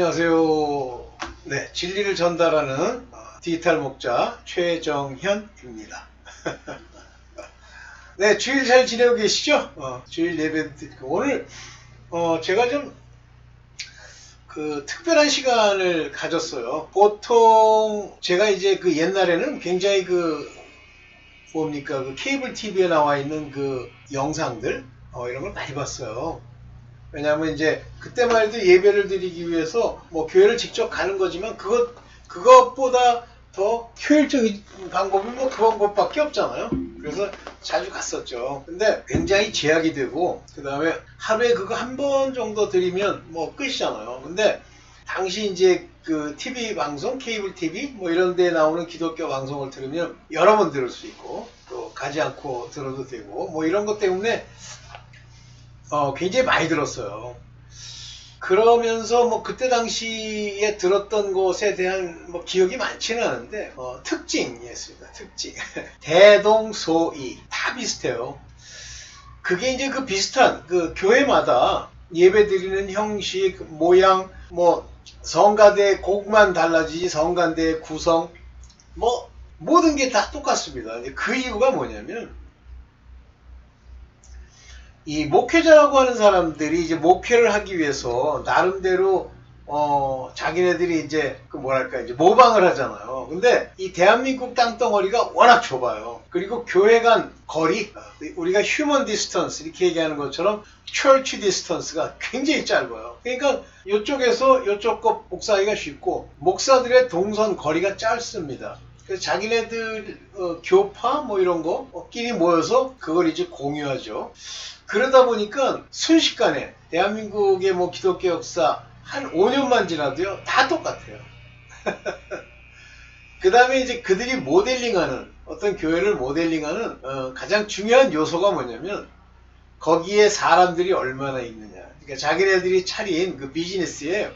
안녕하세요. 네, 진리를 전달하는 어, 디지털 목자 최정현입니다. 네, 주일 잘 지내고 계시죠? 어, 주일 예배 듣고 오늘 어, 제가 좀 그 특별한 시간을 가졌어요. 보통 제가 이제 그 옛날에는 굉장히 그 뭡니까 그 케이블 TV에 나와 있는 그 영상들 어, 이런 걸 많이 봤어요. 왜냐하면 이제 그때만 해도 예배를 드리기 위해서 뭐 교회를 직접 가는 거지만 그것 그것보다 더 효율적인 방법이 뭐그 방법밖에 없잖아요. 그래서 자주 갔었죠. 근데 굉장히 제약이 되고 그 다음에 하루에 그거 한 번 정도 드리면 뭐 끝이잖아요. 근데 당시 이제 그 TV 방송, 케이블 TV 뭐 이런 데 나오는 기독교 방송을 들으면 여러 번 들을 수 있고 또 가지 않고 들어도 되고 뭐 이런 것 때문에 어, 굉장히 많이 들었어요. 그러면서 뭐 그때 당시에 들었던 것에 대한 뭐 기억이 많지는 않은데 어, 특징이었습니다. 특징. 대동소이 다 비슷해요. 그게 이제 그 비슷한 그 교회마다 예배 드리는 형식, 모양, 뭐 성가대 곡만 달라지지 성가대 구성 뭐 모든 게 다 똑같습니다. 그 이유가 뭐냐면 이 목회자라고 하는 사람들이 이제 목회를 하기 위해서 나름대로 어 자기네들이 이제 그 뭐랄까 이제 모방을 하잖아요. 근데 이 대한민국 땅덩어리가 워낙 좁아요. 그리고 교회 간 거리 우리가 휴먼 디스턴스 이렇게 얘기하는 것처럼 철치 디스턴스가 굉장히 짧아요. 그러니까 이쪽에서 이쪽 것 목사하기가 쉽고 목사들의 동선 거리가 짧습니다. 그래서 자기네들 어, 교파 뭐 이런 거끼리 모여서 그걸 이제 공유하죠. 그러다 보니까 순식간에 대한민국의 뭐 기독교 역사 한 5년만 지나도요 다 똑같아요. 그 다음에 이제 그들이 모델링하는 어떤 교회를 모델링하는 어, 가장 중요한 요소가 뭐냐면 거기에 사람들이 얼마나 있느냐. 그러니까 자기네들이 차린 그 비즈니스에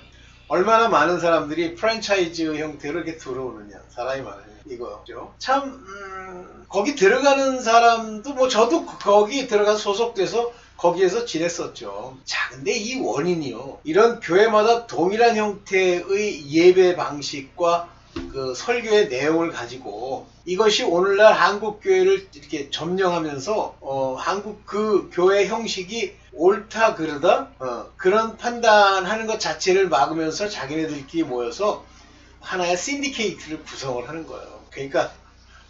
얼마나 많은 사람들이 프랜차이즈 형태로 이렇게 들어오느냐. 사람이 많으냐. 이거죠. 참 음, 거기 들어가는 사람도 뭐 저도 거기 들어가서 소속돼서 거기에서 지냈었죠. 자, 근데 이 원인이요. 이런 교회마다 동일한 형태의 예배 방식과 그 설교의 내용을 가지고 이것이 오늘날 한국 교회를 이렇게 점령하면서 어, 한국 그 교회 형식이 옳다 그르다 어, 그런 판단하는 것 자체를 막으면서 자기네들끼리 모여서 하나의 신디케이트를 구성을 하는 거예요. 그러니까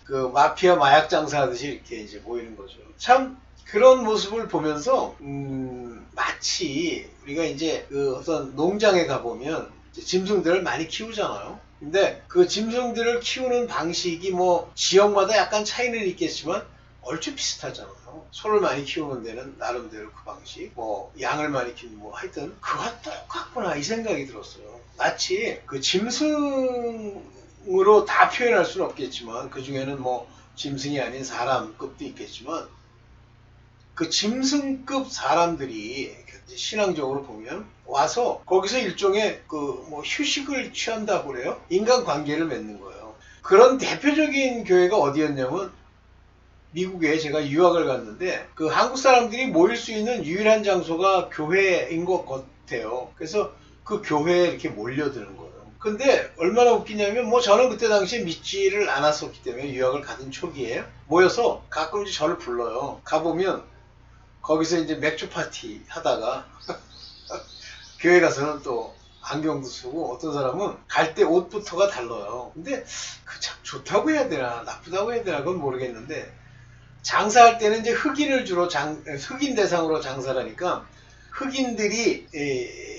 그 마피아 마약 장사하듯이 이렇게 이제 모이는 거죠. 참 그런 모습을 보면서 음, 마치 우리가 이제 그 어떤 농장에 가 보면 짐승들을 많이 키우잖아요. 근데 그 짐승들을 키우는 방식이 뭐 지역마다 약간 차이는 있겠지만 얼추 비슷하잖아요. 소를 많이 키우는 데는 나름대로 그 방식, 뭐 양을 많이 키우는 뭐 하여튼 그와 똑같구나 이 생각이 들었어요. 마치 그 짐승 으로 다 표현할 수는 없겠지만 그 중에는 뭐 짐승이 아닌 사람급도 있겠지만 그 짐승급 사람들이 신앙적으로 보면 와서 거기서 일종의 그 뭐 휴식을 취한다고 그래요. 인간 관계를 맺는 거예요. 그런 대표적인 교회가 어디였냐면 미국에 제가 유학을 갔는데 그 한국 사람들이 모일 수 있는 유일한 장소가 교회인 것 같아요. 그래서 그 교회에 이렇게 몰려드는 거예요. 근데 얼마나 웃기냐면 뭐 저는 그때 당시에 믿지를 않았었기 때문에 유학을 가던 초기에 모여서 가끔 이제 저를 불러요. 가보면 거기서 이제 맥주 파티 하다가 교회 가서는 또 안경도 쓰고 어떤 사람은 갈 때 옷부터가 달라요. 근데 그 참 좋다고 해야 되나 나쁘다고 해야 되나 그건 모르겠는데 장사할 때는 이제 흑인을 주로 장, 흑인 대상으로 장사를 하니까 흑인들이 에,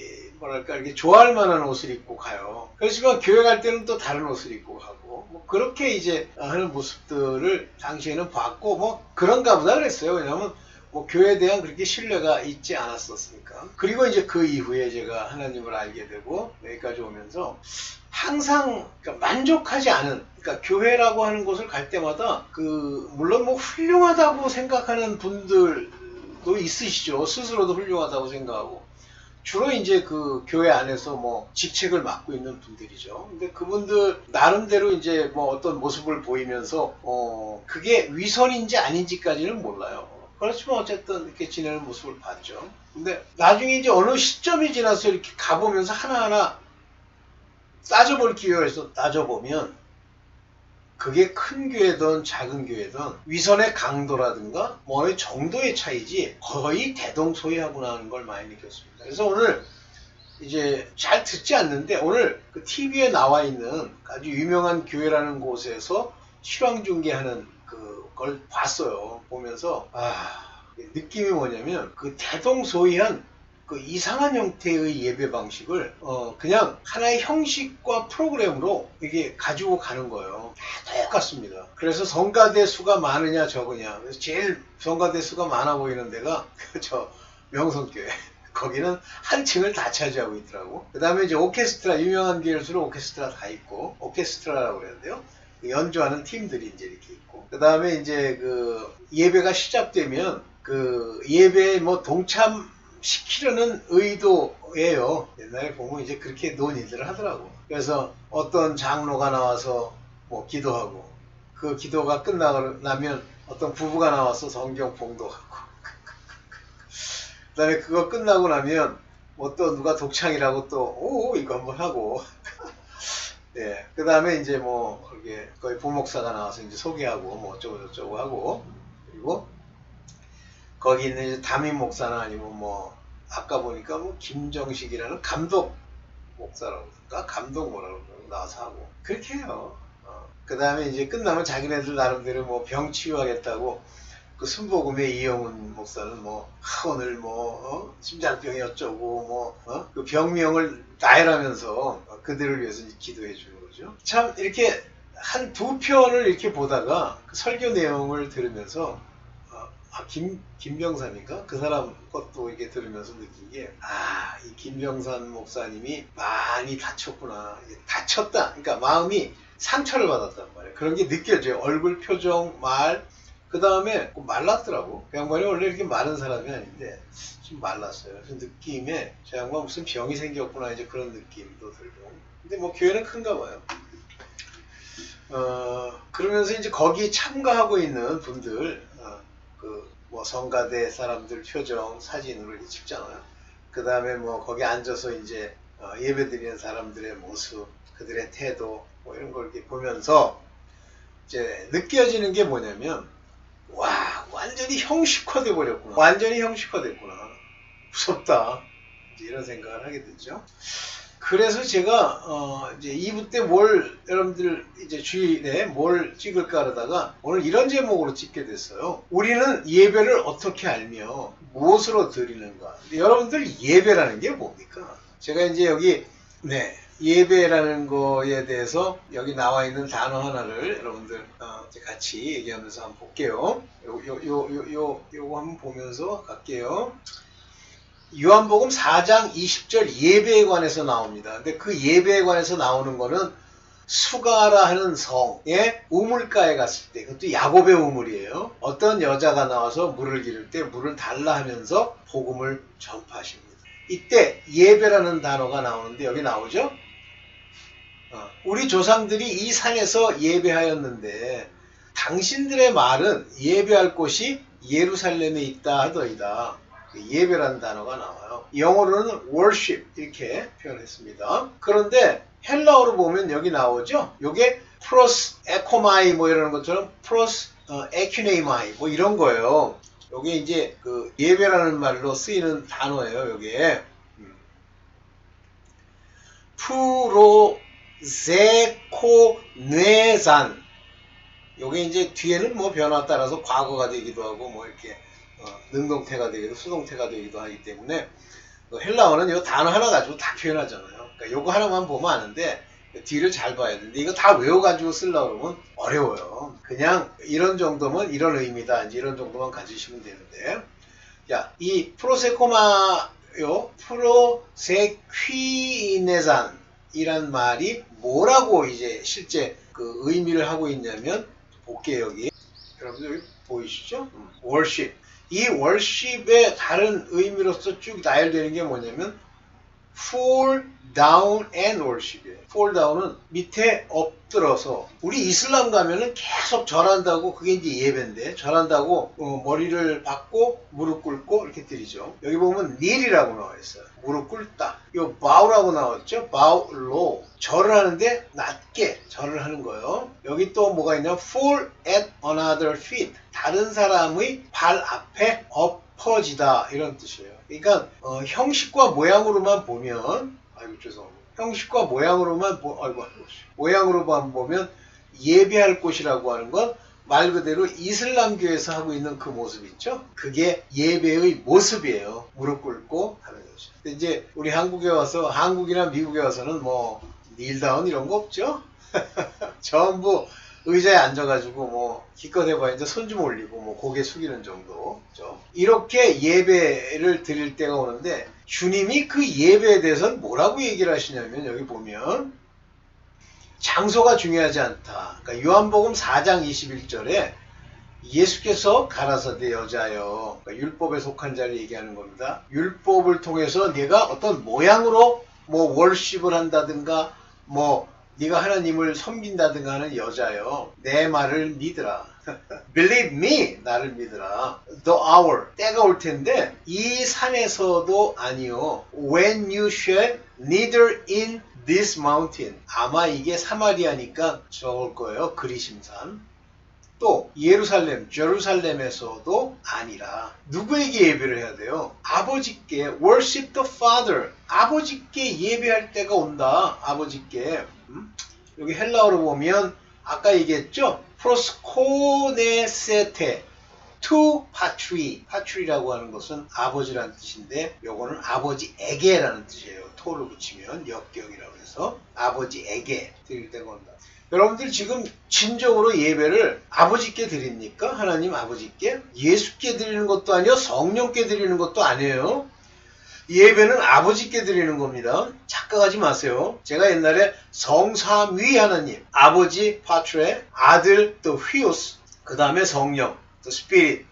뭐랄까 이렇게 좋아할 만한 옷을 입고 가요. 그렇지만 교회 갈 때는 또 다른 옷을 입고 가고 뭐 그렇게 이제 하는 모습들을 당시에는 봤고 뭐 그런가 보다 그랬어요. 왜냐하면 뭐 교회에 대한 그렇게 신뢰가 있지 않았었으니까. 그리고 이제 그 이후에 제가 하나님을 알게 되고 여기까지 오면서 항상 그러니까 만족하지 않은 그러니까 교회라고 하는 곳을 갈 때마다 그 물론 뭐 훌륭하다고 생각하는 분들도 있으시죠. 스스로도 훌륭하다고 생각하고 주로 이제 그 교회 안에서 뭐 직책을 맡고 있는 분들이죠. 근데 그분들 나름대로 이제 뭐 어떤 모습을 보이면서 어 그게 위선인지 아닌지까지는 몰라요. 그렇지만 어쨌든 이렇게 지내는 모습을 봤죠. 근데 나중에 이제 어느 시점이 지나서 이렇게 가보면서 하나하나 따져볼 있어 따져보면 그게 큰 교회든 작은 교회든 위선의 강도라든가 뭐의 정도의 차이지 거의 대동소이하구나 하는 걸 많이 느꼈습니다. 그래서 오늘 이제 잘 듣지 않는데 오늘 그 TV에 나와 있는 아주 유명한 교회라는 곳에서 실황 중계하는 그걸 봤어요. 보면서 아 느낌이 뭐냐면 그 대동소이한 그 이상한 형태의 예배 방식을 어 그냥 하나의 형식과 프로그램으로 이게 가지고 가는 거예요. 다 똑같습니다. 그래서 성가대 수가 많으냐 적으냐. 그래서 제일 성가대 수가 많아 보이는 데가 저 명성교회. 거기는 한 층을 다 차지하고 있더라고. 그 다음에 이제 오케스트라, 유명한 교회일수록 오케스트라 다 있고, 오케스트라라고 그러는데요. 연주하는 팀들이 이제 이렇게 있고. 그 다음에 이제 그 예배가 시작되면 그 예배에 뭐 동참 시키려는 의도예요. 옛날에 보면 이제 그렇게 논의들을 하더라고. 그래서 어떤 장로가 나와서 뭐 기도하고, 그 기도가 끝나고 나면 어떤 부부가 나와서 성경 봉독하고, 그 다음에 그거 끝나고 나면 뭐 또 누가 독창이라고 또, 오, 이거 한번 하고. 예. 그 다음에 이제 뭐, 그게 거의 부목사가 나와서 이제 소개하고, 뭐 어쩌고 저쩌고 하고, 그리고 거기 있는 담임 목사나 아니면 뭐, 아까 보니까 뭐, 김정식이라는 감독 목사라고 그럴까? 감독 뭐라고 나와서 하고. 그렇게 해요. 그 다음에 이제 끝나면 자기네들 나름대로 뭐 병 치유하겠다고 그 순복음의 이영훈 목사는 뭐 아, 오늘 뭐 어? 심장병이 어쩌고 뭐그 병명을 나열하면서 그들을 위해서 기도해 주는 거죠. 참 이렇게 한 두 편을 이렇게 보다가 그 설교 내용을 들으면서 어, 아, 김, 김병산인가? 그 사람 것도 이렇게 들으면서 느낀 게, 아, 이 김병산 목사님이 많이 다쳤구나. 이게 다쳤다. 그러니까 마음이 상처를 받았단 말이에요. 그런 게 느껴져요. 얼굴 표정, 말, 그 다음에 말랐더라고. 그 양반이 원래 이렇게 마른 사람이 아닌데 좀 말랐어요. 그래서 느낌에 저 양반 무슨 병이 생겼구나 이제 그런 느낌도 들고. 근데 뭐 교회는 큰가 봐요. 어 그러면서 이제 거기 참가하고 있는 분들 어, 그 뭐 성가대 사람들 표정 사진으로 찍잖아요. 그 다음에 뭐 거기 앉아서 이제 어, 예배드리는 사람들의 모습, 그들의 태도 뭐 이런 걸 이렇게 보면서 이제 느껴지는 게 뭐냐면 와 완전히 형식화돼 버렸구나. 완전히 형식화됐구나. 무섭다. 이런 생각을 하게 되죠 그래서 제가 어 이제 2부 때 뭘 여러분들 이제 주일에 뭘 찍을까 하다가 오늘 이런 제목으로 찍게 됐어요 우리는 예배를 어떻게 알며 무엇으로 드리는가 여러분들 예배라는 게 뭡니까 제가 이제 여기 네 예배라는 거에 대해서 여기 나와 있는 단어 하나를 여러분들 어, 같이 얘기하면서 한번 볼게요. 요, 요, 요, 요, 요, 요거 한번 보면서 갈게요. 요한복음 4장 20절 예배에 관해서 나옵니다. 근데 그 예배에 관해서 나오는 거는 수가라 하는 성의 우물가에 갔을 때, 그것도 야곱의 우물이에요. 어떤 여자가 나와서 물을 기를 때 물을 달라 하면서 복음을 전파하십니다. 이때 예배라는 단어가 나오는데 여기 나오죠? 어, 우리 조상들이 이 산에서 예배하였는데 당신들의 말은 예배할 곳이 예루살렘에 있다 하더이다. 그 예배라는 단어가 나와요. 영어로는 worship 이렇게 표현했습니다. 그런데 헬라어로 보면 여기 나오죠. 요게 프로스 에코마이 뭐 이러는 것처럼 프로스 어, 에큐네이마이 뭐 이런 거예요. 요게 이제 그 예배라는 말로 쓰이는 단어예요. 요게 음. 프로제코뇌산 요게 이제 뒤에는 뭐 변화 따라서 과거가 되기도 하고 뭐 이렇게 어, 능동태가 되기도 수동태가 되기도 하기 때문에 그 헬라어는 이 단어 하나 가지고 다 표현하잖아요. 그러니까 요거 하나만 보면 아는데 뒤를 잘 봐야 되는데 이거 다 외워가지고 쓰려고 그러면 어려워요. 그냥 이런 정도면 이런 의미다. 이제 이런 정도만 가지시면 되는데 자, 이 프로세코마요 프로세퀴네산 이란 말이 뭐라고 이제 실제 그 의미를 하고 있냐면 볼게요 여기 여러분들 보이시죠? 월십 이 월십의 다른 의미로서 쭉 나열되는 게 뭐냐면 fall down and worship이에요. fall down은 밑에 엎드려서 우리 이슬람 가면은 계속 절한다고 그게 이제 예배인데 절한다고 어, 머리를 박고 무릎 꿇고 이렇게 드리죠. 여기 보면 kneel이라고 나와 있어요. 무릎 꿇다. 요 bow라고 나왔죠. bow low. 절을 하는데 낮게 절을 하는 거예요. 여기 또 뭐가 있냐? fall at another feet. 다른 사람의 발 앞에 엎 어지다 이런 뜻이에요. 그러니까 어, 형식과 모양으로만 보면 아이고 죄송합니다. 형식과 모양으로만 보, 아이고, 모양으로만 보면 예배할 곳이라고 하는 건 말 그대로 이슬람교에서 하고 있는 그 모습 있죠? 그게 예배의 모습이에요. 무릎 꿇고 하는 거죠. 근데 이제 우리 한국에 와서 한국이나 미국에 와서는 뭐 닐다운 이런 거 없죠? 전부 의자에 앉아가지고 뭐 기껏 해봐야 이제 손 좀 올리고 뭐 고개 숙이는 정도. 죠 이렇게 예배를 드릴 때가 오는데 주님이 그 예배에 대해서는 뭐라고 얘기를 하시냐면 여기 보면 장소가 중요하지 않다. 그러니까 요한복음 4장 21절에 예수께서 가라사대 여자여 그러니까 율법에 속한 자를 얘기하는 겁니다. 율법을 통해서 네가 어떤 모양으로 뭐 월십을 한다든가 뭐 네가 하나님을 섬긴다든가 하는 여자여 내 말을 믿으라. Believe me 나를 믿으라. The hour 때가 올 텐데 이 산에서도 아니요. When you shall neither in this mountain 아마 이게 사마리아니까 적을 거예요. 그리심산. 또 예루살렘, 제루살렘에서도 아니라 누구에게 예배를 해야 돼요? 아버지께 worship the Father. 아버지께 예배할 때가 온다. 아버지께. 음? 여기 헬라어로 보면 아까 얘기했죠? 프로스코네세테 투 파트리 파트리라고 하는 것은 아버지라는 뜻인데 요거는 아버지에게라는 뜻이에요. 토를 붙이면 역경이라고 해서 아버지에게 드릴 때가 온다. 여러분들 지금 진정으로 예배를 아버지께 드립니까? 하나님 아버지께? 예수께 드리는 것도 아니요 성령께 드리는 것도 아니에요. 예배는 아버지께 드리는 겁니다. 착각하지 마세요. 제가 옛날에 성삼위 하나님, 아버지 파트레, 아들 또 휘오스, 그 다음에 성령, 또 스피릿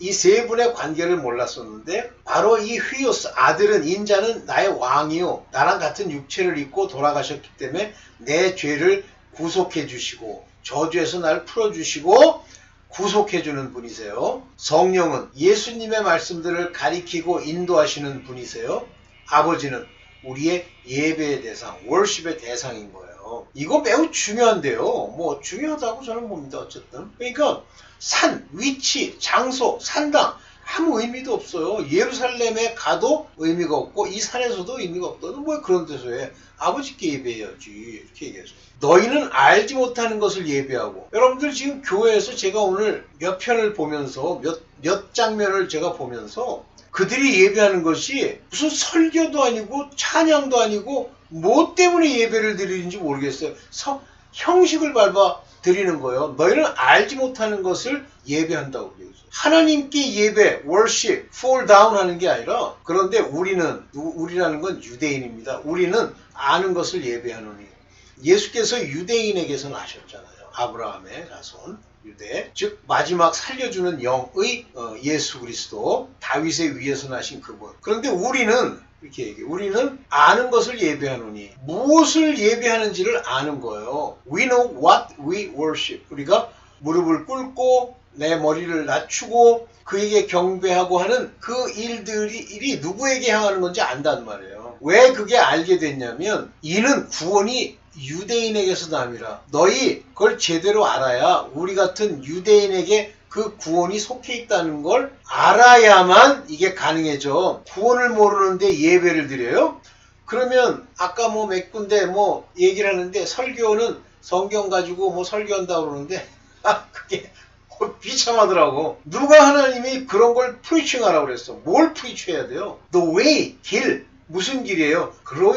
이 세 분의 관계를 몰랐었는데 바로 이 휘오스 아들은 인자는 나의 왕이요 나랑 같은 육체를 입고 돌아가셨기 때문에 내 죄를 구속해 주시고 저주에서 날 풀어 주시고 구속해 주는 분이세요. 성령은 예수님의 말씀들을 가리키고 인도하시는 분이세요. 아버지는 우리의 예배의 대상, 월십의 대상인 거예요. 이거 매우 중요한데요. 뭐 중요하다고 저는 봅니다. 어쨌든. 그러니까 산, 위치, 장소, 산당 아무 의미도 없어요. 예루살렘에 가도 의미가 없고 이 산에서도 의미가 없다. 뭐 그런 데서 해. 아버지께 예배해야지. 이렇게 얘기해서. 너희는 알지 못하는 것을 예배하고 여러분들 지금 교회에서 제가 오늘 몇 편을 보면서 몇, 몇 장면을 제가 보면서 그들이 예배하는 것이 무슨 설교도 아니고 찬양도 아니고 뭐 때문에 예배를 드리는지 모르겠어요. 서, 형식을 밟아 드리는 거예요. 너희는 알지 못하는 것을 예배한다고 그래요. 하나님께 예배, worship, fall down 하는 게 아니라 그런데 우리는 우리라는 건 유대인입니다. 우리는 아는 것을 예배하노니 예수께서 유대인에게서 나셨잖아요. 아브라함의 자손. 유대, 즉 마지막 살려주는 영의 어, 예수 그리스도, 다윗의 위에서 나신 그분. 그런데 우리는 이렇게 얘기해. 우리는 아는 것을 예배하노니 무엇을 예배하는지를 아는 거예요. We know what we worship. 우리가 무릎을 꿇고 내 머리를 낮추고 그에게 경배하고 하는 그 일들이 일이 누구에게 향하는 건지 안단 말이에요. 왜 그게 알게 됐냐면 이는 구원이 유대인에게서 남이라. 너희 그걸 제대로 알아야 우리 같은 유대인에게 그 구원이 속해 있다는 걸 알아야만 이게 가능해져. 구원을 모르는데 예배를 드려요? 그러면 아까 뭐 몇 군데 뭐 얘기를 하는데 설교는 성경 가지고 뭐 설교한다 그러는데 아 그게 비참하더라고. 누가 하나님이 그런 걸 프리칭하라고 그랬어. 뭘 프리치해야 돼요? The way, 길. 무슨 길이에요?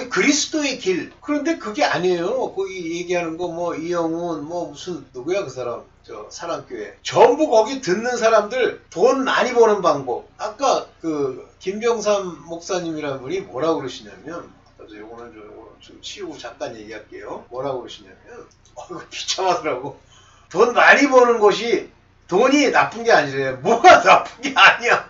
그리스도의 길. 그런데 그게 아니에요. 거기 얘기하는 거 뭐 이영훈 뭐 무슨 누구야 그 사람 저 사람교회 전부 거기 듣는 사람들 돈 많이 버는 방법. 아까 그 김병삼 목사님이라는 분이 뭐라고 그러시냐면 그래서 요거는 좀, 좀 치우고 잠깐 얘기할게요. 뭐라고 그러시냐면 어 이거 비참하더라고. 돈 많이 버는 것이 돈이 나쁜 게 아니래요. 뭐가 나쁜 게 아니야.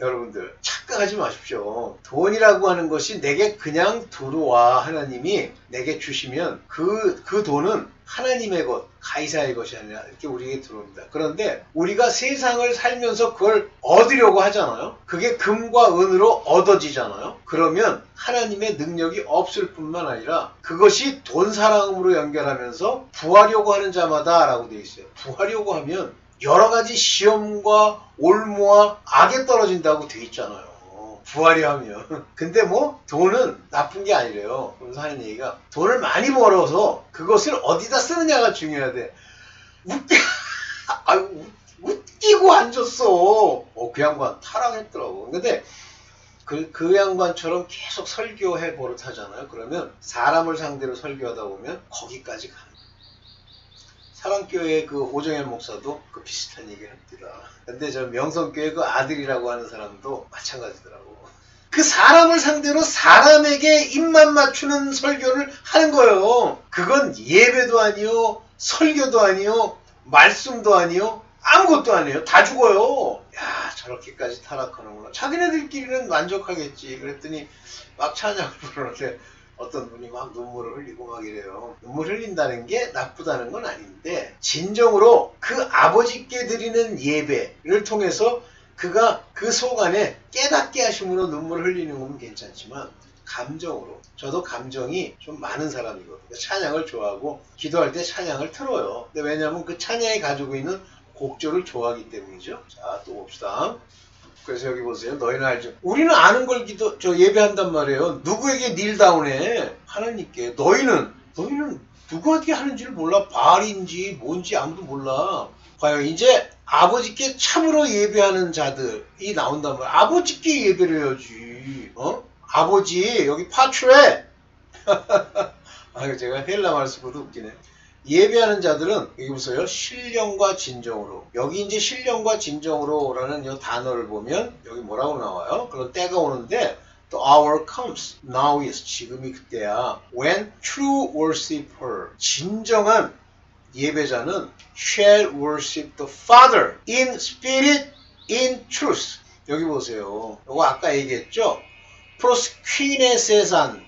여러분들 착각하지 마십시오. 돈이라고 하는 것이 내게 그냥 들어와 하나님이 내게 주시면 그, 그 돈은 하나님의 것, 가이사의 것이 아니라 이렇게 우리에게 들어옵니다. 그런데 우리가 세상을 살면서 그걸 얻으려고 하잖아요. 그게 금과 은으로 얻어지잖아요. 그러면 하나님의 능력이 없을 뿐만 아니라 그것이 돈 사랑으로 연결하면서 부하려고 하는 자마다라고 되어 있어요. 부하려고 하면 여러 가지 시험과 올무와 악에 떨어진다고 되어 있잖아요. 부하려 하면. 근데 뭐 돈은 나쁜 게 아니래요. 그래서 하는 얘기가 돈을 많이 벌어서 그것을 어디다 쓰느냐가 중요하대. 웃기, 아유, 웃기고 앉았어. 어, 그 양반 타락했더라고. 근데 그, 그 양반처럼 계속 설교해 버릇 하잖아요. 그러면 사람을 상대로 설교하다 보면 거기까지 가는 사랑교회 그 오정현 목사도 그 비슷한 얘기를 합니다. 근데 저 명성교회 그 아들이라고 하는 사람도 마찬가지더라고. 그 사람을 상대로 사람에게 입만 맞추는 설교를 하는 거예요. 그건 예배도 아니요, 설교도 아니요, 말씀도 아니요, 아무것도 아니에요. 다 죽어요. 야, 저렇게까지 타락하는구나. 자기네들끼리는 만족하겠지. 그랬더니 막 찬양을 부르는데 어떤 분이 막 눈물을 흘리고 막 이래요. 눈물 흘린다는 게 나쁘다는 건 아닌데 진정으로 그 아버지께 드리는 예배를 통해서 그가 그 속 안에 깨닫게 하심으로 눈물을 흘리는 건 괜찮지만 감정으로 저도 감정이 좀 많은 사람이거든요. 찬양을 좋아하고 기도할 때 찬양을 틀어요. 근데 왜냐하면 그 찬양이 가지고 있는 곡조를 좋아하기 때문이죠. 자, 또 봅시다. 그래서 여기 보세요. 너희는 알죠. 우리는 아는 걸 기도, 저 예배한단 말이에요. 누구에게 닐다운해? 하나님께. 너희는, 너희는 누구한테 하는지를 몰라. 바알인지 뭔지 아무도 몰라. 봐요. 이제 아버지께 참으로 예배하는 자들이 나온단 말이야. 아버지께 예배를 해야지. 어? 아버지, 여기 파출해! 아, 제가 헬라 말 쓰고도 웃기네. 예배하는 자들은 여기 보세요. 신령과 진정으로. 여기 이제 신령과 진정으로라는 이 단어를 보면 여기 뭐라고 나와요? 그런 때가 오는데 The hour comes. Now is. 지금이 그때야. When true worshipper. 진정한 예배자는 shall worship the Father in spirit, in truth. 여기 보세요. 이거 아까 얘기했죠? 프로스퀴네 세산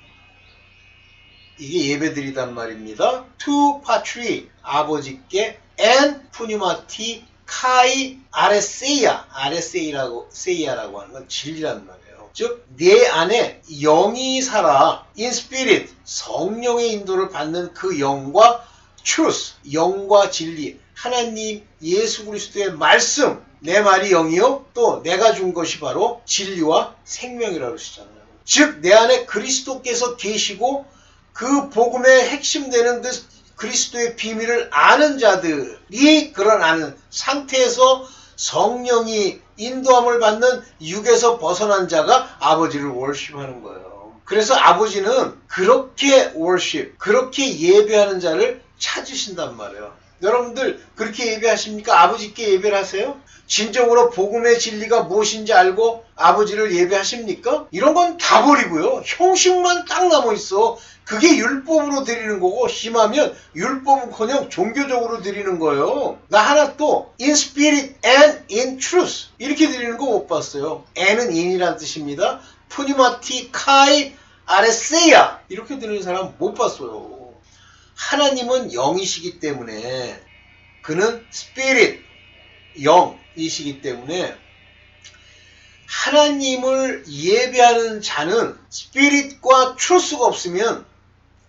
이게 예배드리단 말입니다. 투 파트리 아버지께 엔 푸니마티 카이 아레세이아 아레세이라고 세이아라고 하는 건 진리란 말이에요. 즉 내 안에 영이 살아 인스피릿 성령의 인도를 받는 그 영과 truth 영과 진리 하나님 예수 그리스도의 말씀 내 말이 영이요 또 내가 준 것이 바로 진리와 생명이라고 그러시잖아요. 즉 내 안에 그리스도께서 계시고 그 복음의 핵심 되는 그 그리스도의 비밀을 아는 자들이 그런 아는 상태에서 성령이 인도함을 받는 육에서 벗어난 자가 아버지를 월십하는 거예요. 그래서 아버지는 그렇게 월십, 그렇게 예배하는 자를 찾으신단 말이에요. 여러분들 그렇게 예배하십니까? 아버지께 예배를 하세요? 진정으로 복음의 진리가 무엇인지 알고 아버지를 예배하십니까? 이런 건 다 버리고요. 형식만 딱 남아 있어. 그게 율법으로 드리는 거고 심하면 율법은커녕 종교적으로 드리는 거예요. 나 하나 또 in spirit and in truth 이렇게 드리는 거 못 봤어요. n은 in이란 뜻입니다. 푸니마티 카이 아레세야 이렇게 드리는 사람 못 봤어요. 하나님은 영이시기 때문에 그는 spirit 영이시기 때문에 하나님을 예배하는 자는 스피릿과 트루스가 없으면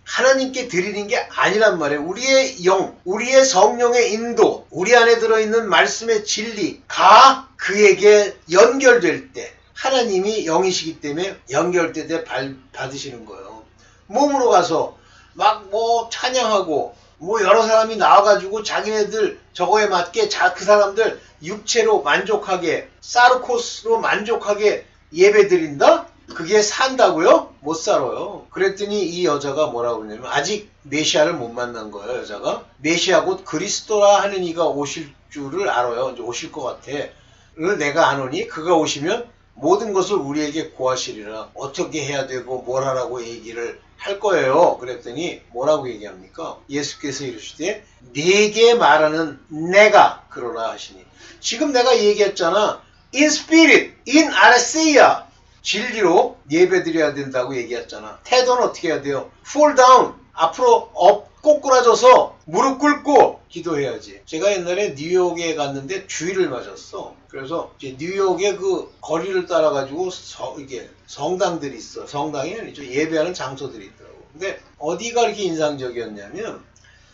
하나님께 드리는 게 아니란 말이에요. 우리의 영, 우리의 성령의 인도, 우리 안에 들어있는 말씀의 진리가 그에게 연결될 때 하나님이 영이시기 때문에 연결될 때 받으시는 거예요. 몸으로 가서 막 뭐 찬양하고 뭐 여러 사람이 나와가지고 자기네들 저거에 맞게 자 그 사람들 육체로 만족하게 사르코스로 만족하게 예배 드린다? 그게 산다고요? 못 살아요. 그랬더니 이 여자가 뭐라고 그러냐면 아직 메시아를 못 만난 거예요, 여자가. 메시아 곧 그리스도라 하는 이가 오실 줄을 알아요. 이제 오실 것 같아. 를 내가 아노니 그가 오시면 모든 것을 우리에게 고하시리라. 어떻게 해야 되고 뭘 하라고 얘기를 할 거예요. 그랬더니 뭐라고 얘기합니까? 예수께서 이르시되 내게 말하는 내가 그러라 하시니. 지금 내가 얘기했잖아. in spirit, in aresia 진리로 예배드려야 된다고 얘기했잖아. 태도는 어떻게 해야 돼요? fall down 앞으로 업 꼬꾸라져서 무릎 꿇고 기도해야지. 제가 옛날에 뉴욕에 갔는데 주의를 맞았어. 그래서 이제 뉴욕의 그 거리를 따라 가지고 이게 성당들이 있어. 성당이 아니죠. 예배하는 장소들이 있더라고. 근데 어디가 이렇게 인상적이었냐면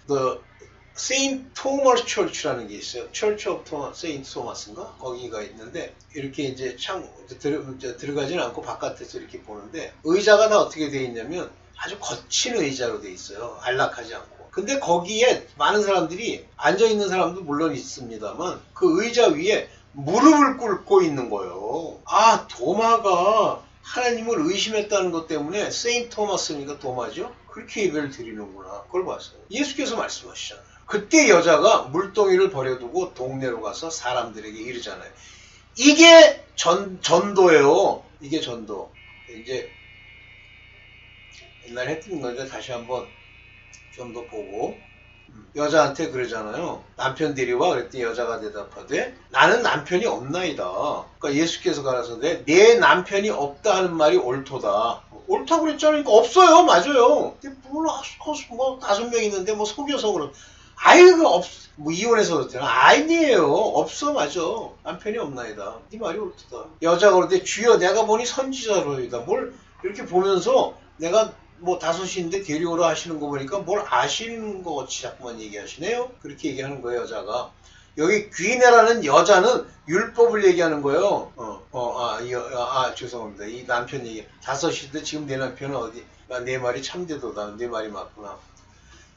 그 세인 토머스 철치라는 게 있어요. 철치 오브 토마, 세인 토마스인가? 거기가 있는데 이렇게 이제 창 들어, 들어가지는 않고 바깥에서 이렇게 보는데 의자가 다 어떻게 돼 있냐면 아주 거친 의자로 돼 있어요. 안락하지 않고. 근데 거기에 많은 사람들이 앉아 있는 사람도 물론 있습니다만 그 의자 위에 무릎을 꿇고 있는 거예요. 아 도마가 하나님을 의심했다는 것 때문에 세인 토마스니까 도마죠. 그렇게 예배를 드리는구나. 그걸 봤어요. 예수께서 말씀하시잖아요. 그때 여자가 물동이를 버려두고 동네로 가서 사람들에게 이르잖아요. 이게 전, 전도예요. 이게 전도. 이제 옛날에 했던 건데 다시 한번 좀 더 보고 여자한테 그러잖아요. 남편 데려와 그랬더니 여자가 대답하되 나는 남편이 없나이다. 그러니까 예수께서 가라서내 내 남편이 없다 하는 말이 옳도다. 옳다고 그랬잖아요. 그러니까 없어요. 맞아요. 근데 뭐, 뭐 다섯 명 있는데 뭐 속여서 그런 아이고 없, 뭐 이혼해서 그렇잖아. 아니에요. 없어 맞아. 남편이 없나이다. 네 말이 옳다. 여자가 그런데 주여 내가 보니 선지자로이다. 뭘 이렇게 보면서 내가 뭐 다섯인데 데려오라 하시는 거 보니까 뭘 아시는 것 같이 자꾸만 얘기하시네요. 그렇게 얘기하는 거예요 여자가. 여기 귀네라는 여자는 율법을 얘기하는 거예요. 어, 어, 아, 이, 아, 죄송합니다. 이 남편 얘기. 다섯인데 지금 내 남편은 어디? 아, 내 말이 참되도다. 내 말이 맞구나.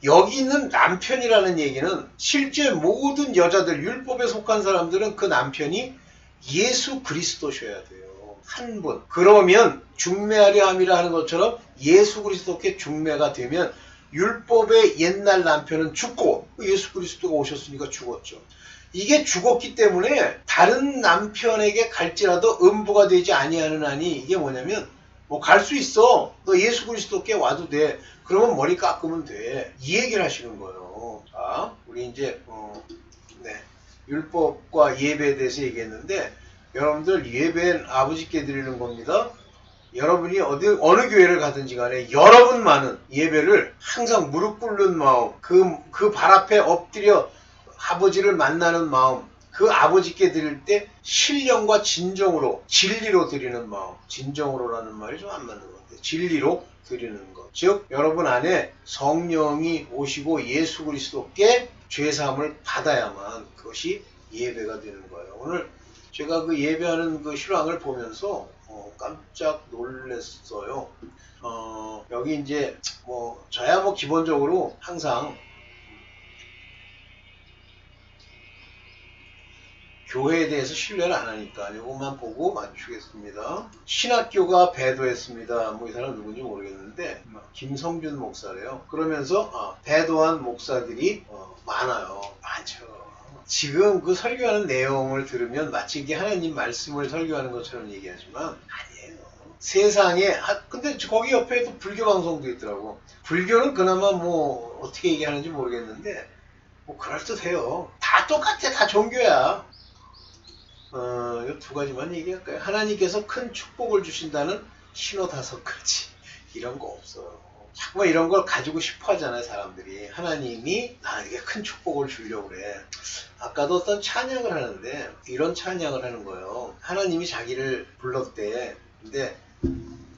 여기 있는 남편이라는 얘기는 실제 모든 여자들 율법에 속한 사람들은 그 남편이 예수 그리스도셔야 돼요. 한 분. 그러면 중매하려 함이라 하는 것처럼 예수 그리스도께 중매가 되면 율법의 옛날 남편은 죽고 예수 그리스도가 오셨으니까 죽었죠. 이게 죽었기 때문에 다른 남편에게 갈지라도 음부가 되지 아니하는 한이 이게 뭐냐면 뭐 갈 수 있어. 너 예수 그리스도께 와도 돼. 그러면 머리 깎으면 돼. 이 얘기를 하시는 거예요. 자, 우리 이제 어, 네. 율법과 예배에 대해서 얘기했는데 여러분들 예배는 아버지께 드리는 겁니다. 여러분이 어디 어느 교회를 가든지 간에 여러분만은 예배를 항상 무릎 꿇는 마음, 그 그 발 앞에 엎드려 아버지를 만나는 마음, 그 아버지께 드릴 때 신령과 진정으로 진리로 드리는 마음, 진정으로라는 말이 좀 안 맞는 것 같아요. 진리로 드리는 것. 즉 여러분 안에 성령이 오시고 예수 그리스도께 죄 사함을 받아야만 그것이 예배가 되는 거예요. 오늘 제가 그 예배하는 그 실황을 보면서 어, 깜짝 놀랐어요. 어, 여기 이제 뭐 저야 뭐 기본적으로 항상 교회에 대해서 신뢰를 안 하니까 이것만 보고 맞추겠습니다. 신학교가 배도했습니다. 뭐 이 사람 누군지 모르겠는데 김성균 목사래요. 그러면서 아, 배도한 목사들이 어, 많아요. 많죠. 지금 그 설교하는 내용을 들으면 마치 이게 하나님 말씀을 설교하는 것처럼 얘기하지만 아니에요. 세상에 아, 근데 거기 옆에도 불교 방송도 있더라고. 불교는 그나마 뭐 어떻게 얘기하는지 모르겠는데 뭐 그럴듯해요. 다 똑같아. 다 종교야. 어, 두 가지만 얘기할까요? 하나님께서 큰 축복을 주신다는 신호 다섯 가지. 이런 거 없어요. 자꾸 이런 걸 가지고 싶어 하잖아요, 사람들이. 하나님이 나에게 큰 축복을 주려고 그래. 아까도 어떤 찬양을 하는데, 이런 찬양을 하는 거예요. 하나님이 자기를 불렀대. 근데,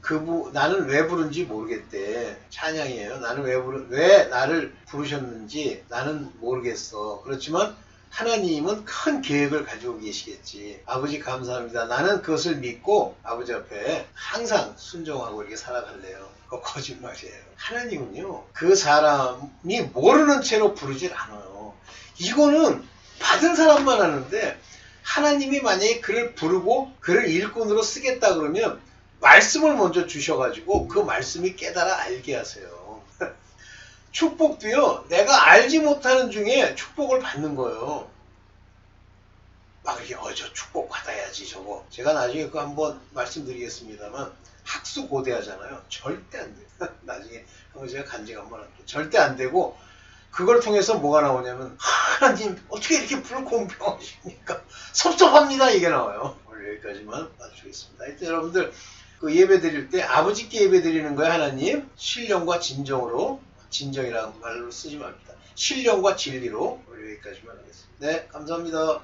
그, 나는 왜 부른지 모르겠대. 찬양이에요. 나는 왜 부르, 왜 나를 부르셨는지 나는 모르겠어. 그렇지만, 하나님은 큰 계획을 가지고 계시겠지. 아버지 감사합니다. 나는 그것을 믿고 아버지 앞에 항상 순종하고 이렇게 살아갈래요. 그 거짓말이에요. 하나님은요, 그 사람이 모르는 채로 부르질 않아요. 이거는 받은 사람만 하는데, 하나님이 만약에 그를 부르고 그를 일꾼으로 쓰겠다 그러면 말씀을 먼저 주셔가지고 그 말씀이 깨달아 알게 하세요. 축복도요, 내가 알지 못하는 중에 축복을 받는 거예요. 막 이렇게, 어, 저 축복 받아야지, 저거. 제가 나중에 그 한번 말씀드리겠습니다만, 학수 고대하잖아요. 절대 안 돼요. 나중에 한번 제가 간증 한번 할게요. 절대 안 되고, 그걸 통해서 뭐가 나오냐면, 하나님, 어떻게 이렇게 불공평하십니까? 섭섭합니다. 이게 나와요. 원래. 여기까지만 봐주겠습니다. 하여튼 여러분들 그 예배 드릴 때 아버지께 예배 드리는 거야 하나님 신령과 진정으로 진정이라는 말로 쓰지 맙니다. 신령과 진리로 여기까지만 하겠습니다. 네 감사합니다.